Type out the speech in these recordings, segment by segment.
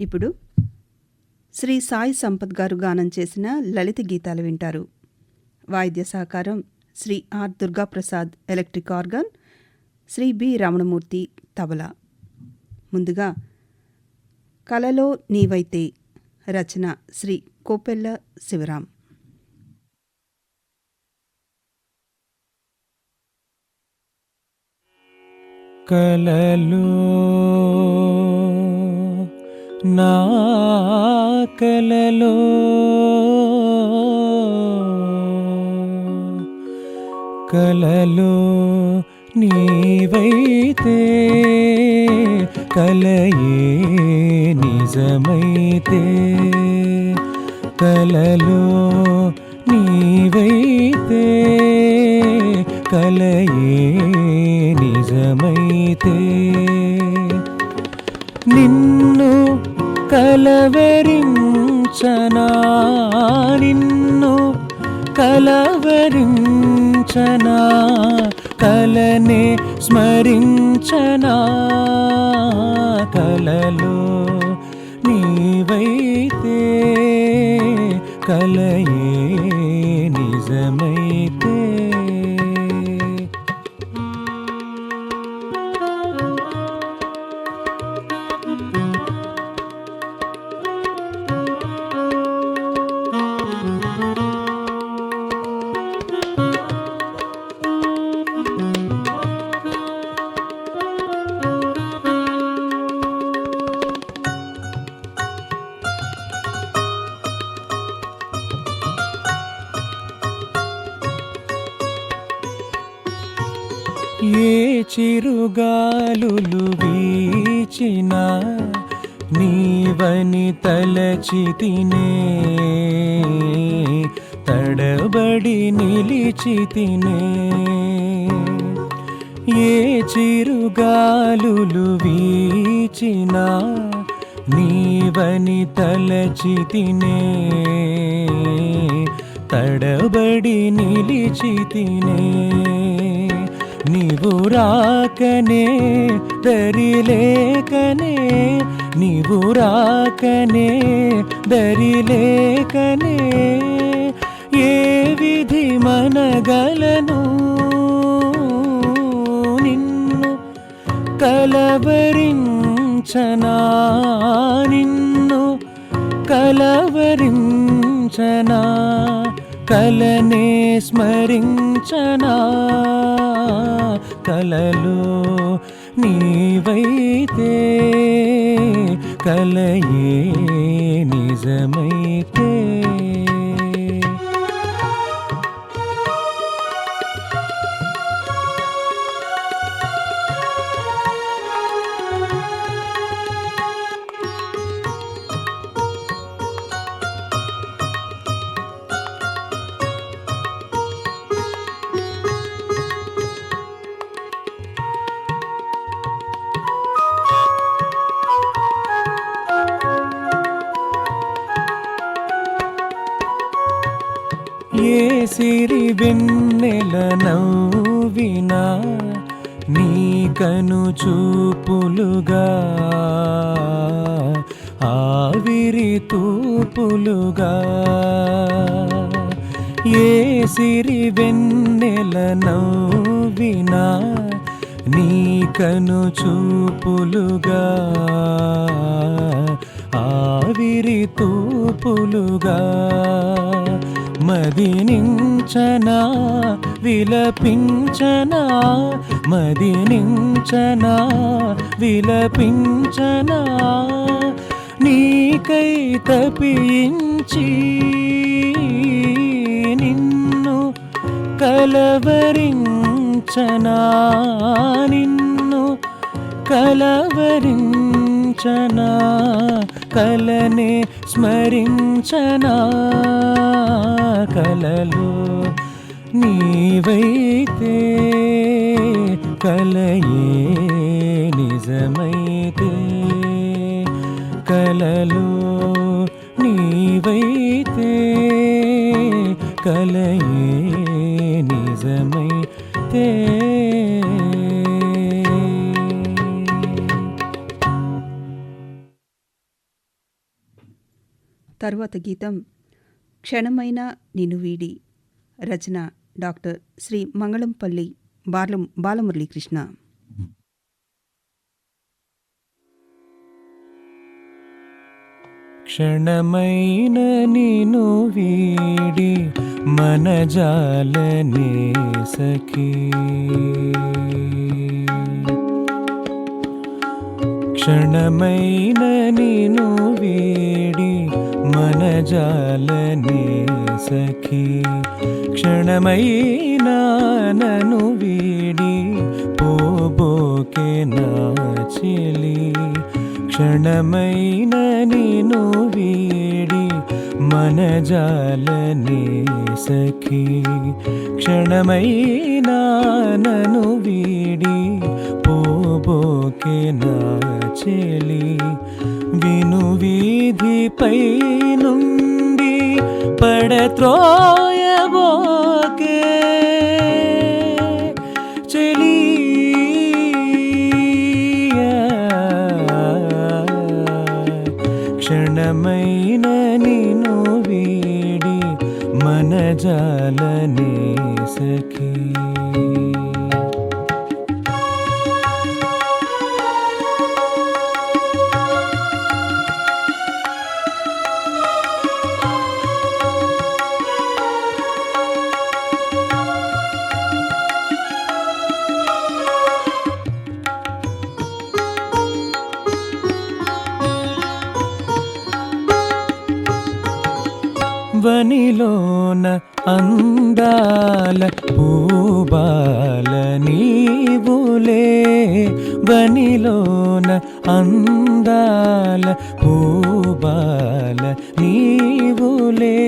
ఇప్పుడు శ్రీ సాయి సంపత్ గారు గానం చేసిన లలిత గీతాలు వింటారు. వాయిద్య సహకారం Shri R Durgaprasad electric organ Shri B Ramanamurthy tabla. ముందుగా కలలో నీవైతే రచన శ్రీ కోపెల్ల శివరాం కలలో నా కలలో కలలో నీవైతే కలయే నిజమైతే కలలో నీవైతే కలయే నిజమైతే నిన్న కలవరించనా? నిన్ను కలవరించనా? కలనే స్మరించనా? కలలో నీవైతే కలయ ఏ చిరుగాలులు వీచినా నీవని తలచితినే తడబడి నిలిచితినే ఏ చిరుగాలులు వీచినా నీవని తలచితినే తడబడి నిలిచితినే నీవు రాకనే దరిలేకనే నీవు రాకనే దరిలేకనే ఏ విధి మనగలను నిన్ను కలవరించనా నిన్ను కలవరించనా కలనే స్మరించనా. కలలో నీవైతే కలయే నిజమైతే నవ్వినా నీ కను చూపులుగా ఆవిరి తూపులుగా. ఏ సిరి వెన్నెల నవ్వినా నీ కను చూపులుగా ఆవిరి తూపులుగా. మదినించనా విలపించనా మదినించనా విలపించనా నీకై తపించి నిన్ను కలవరించనా నిన్ను కలవరించనా. కలనే స్మరించనా కలలు నీవైతే కలయే నిజమైతే కలలో నీవైతే కలయే తరువాత గీతం క్షణమైన నిన్ను వీడి రచన డాక్టర్ శ్రీ మంగళంపల్లి బాలం బాలమురళీకృష్ణ. క్షణమైన నిను వీడి మనజాలనే సఖీ. క్షణమైన నిను వీడి మనజాలనే సఖీ క్షణమైన నను వీడి పోబోకే నా చెలి క్షణమైన నిను వీడి మనజాలనే సఖీ క్షణమైన నను వీడి పోబోకే నా చెలి విను వీధిపై నుండి పడత్రోయబోకే చెలియా క్షణమైన నిను వీడి మనజాలనే సఖీ. వనిలోన అందాల పూబాల నీవులే వనిలోన అందాల పూబాల నీవులే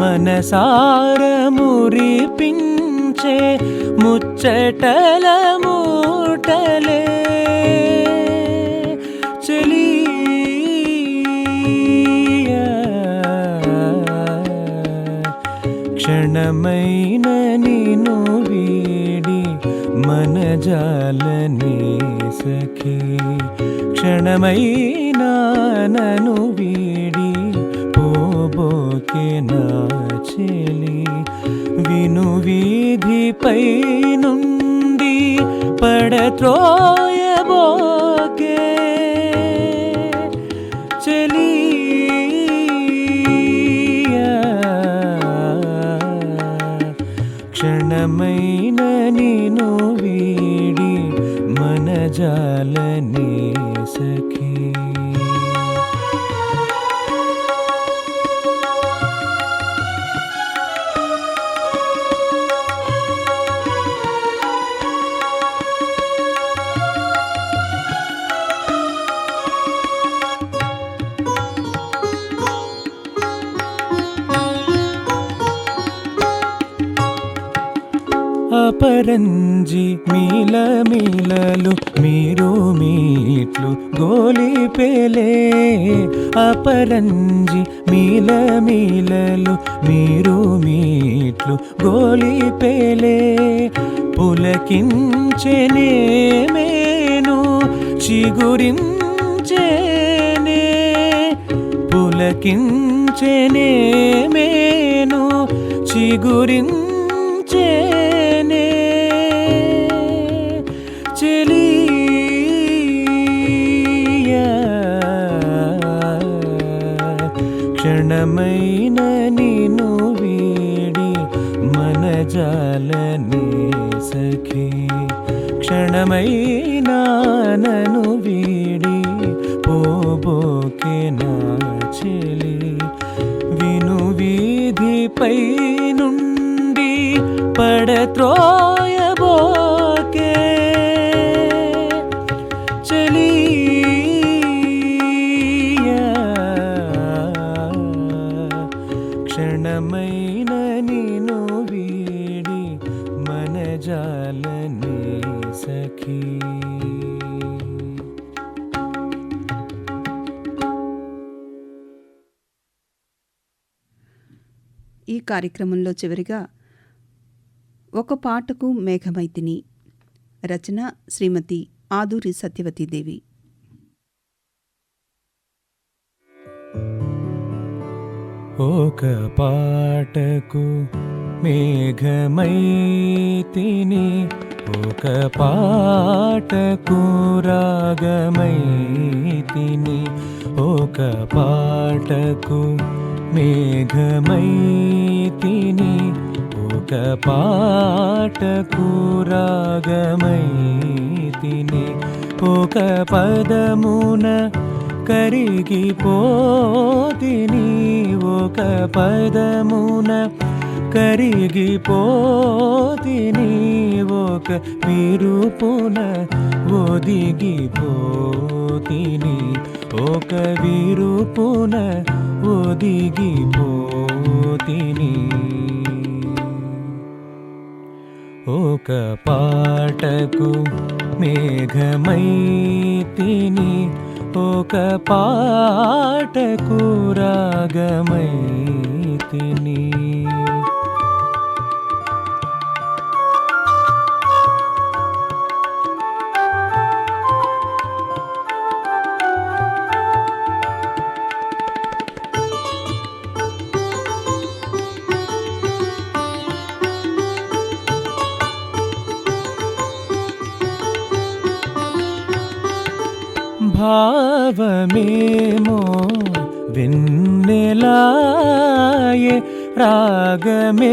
మనసార మురిపించే ముచ్చటల మూటలే ప్రియమైన నిను వీడి మన మనజాలనే సఖి. క్షణమైన నను వీడి పోబోకే నా చెలి. విను వీధిపై నుండి పడత్రోయబోకే పరంజి మీల మీలలు మీరు మీట్లు గోలి పేలే. అపరంజి మీల మీలలు మీరు మీట్లు గోలి పేలే. పులకించెనే మేను చిగురించెనే. పులకించెనే మేను చిగురించెనే క్షణమైన నను వీడి పోబోకే నా చెలి. విను వీధిపై నుండి పడత్రోయ సఖీ ఈ కార్యక్రమంలో చివరిగా ఒక పాటకు మేఘమైతిని రచన శ్రీమతి ఆదూరి సత్యవతీదేవి ఒక పాటకు మేఘమైతిని ఒక పాటకు రాగమైతిని ఒక పాటకు మేఘమైతిని ఒక పాటకు రాగమైతిని ఒక పదమున కరిగిపోతిని ఒక పదమున కరిగిపోతిని ఒక విరుపున ఒదిగిపోతిని. ఒక విరుపున ఒదిగిపోతిని. ఒక పాటకు మేఘమైతిని. ఒక పాటకు రాగమైతిని.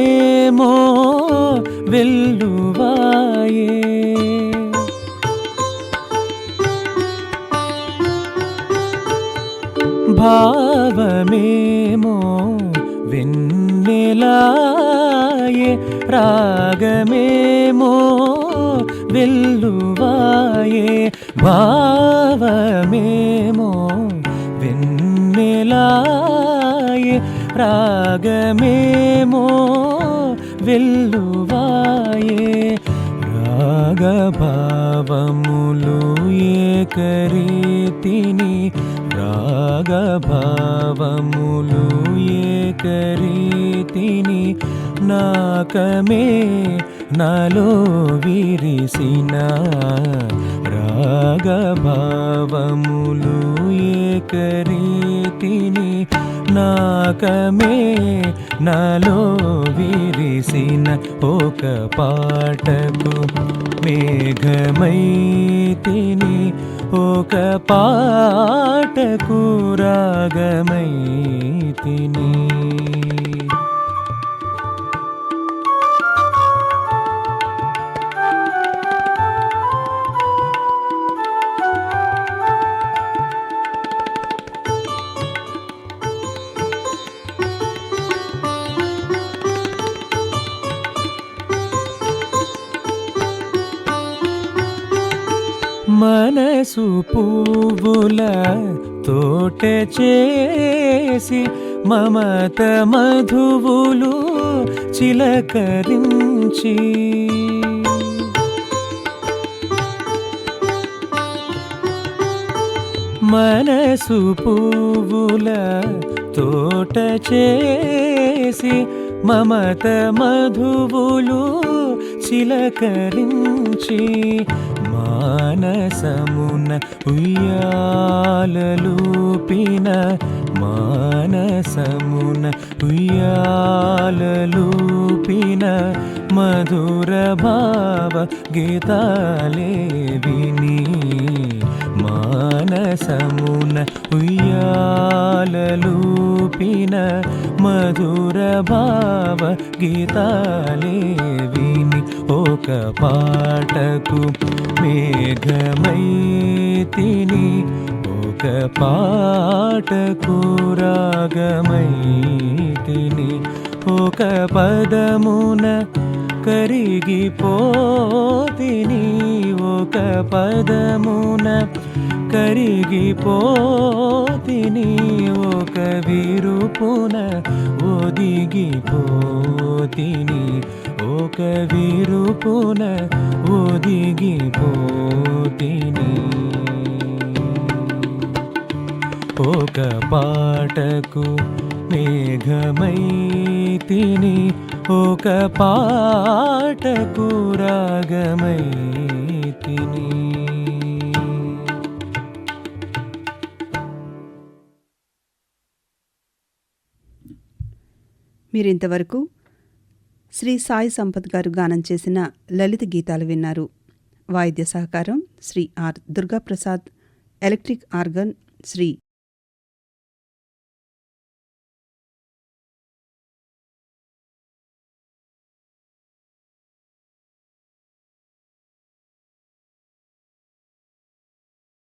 రాగమేమో వెల్లువాయే భావమేమో వెన్నెలాయే రాగమేమో వెల్లువాయే భావమేమో వెన్నెలాయే రాగమేమో వెల్లువాయే రాగభావములు ఏకరీతిని రాగభావములు ఏకరీతిని నాకమే నాలో విరిసిన రాగభావములు ఏకరీతిని నాకమే నాలో విరిసిన ఒక పాటకు మేఘమైతిని ఒక పాటకు రాగమైతిని. మనసు పువ్వుల తోట చేసి మమత మధువులు చిలకరించి. మనసు పువ్వుల తోట చేసి మమత మధువులు చిలకరించి. మానసమున ఉయ్యాలూపిన మానసమున ఉయ్యాలూపిన మధుర భావ గీతాలే విని మానసమున ఉయ్యాలూపిన మధుర భావ గీతాలే విని ఒక పాటకు మేఘమైతిని ఒక పాటకు రాగమైతిని ఒక పదమున కరిగిపోతిని ఒక పదమున కరిగిపోతిని ఒక విరుపున ఒదిగిపోతిని ఒక విరుపున ఒదిగిపోతిని. ఒక పాటకు మేఘమైతిని ఒక పాటకు రాగమైతిని. మీరింతవరకు శ్రీ సాయి సంపత్ గారు గానం చేసిన లలిత గీతాలు విన్నారు. వాయిద్య సహకారం Shri R Durgaprasad electric organ Shri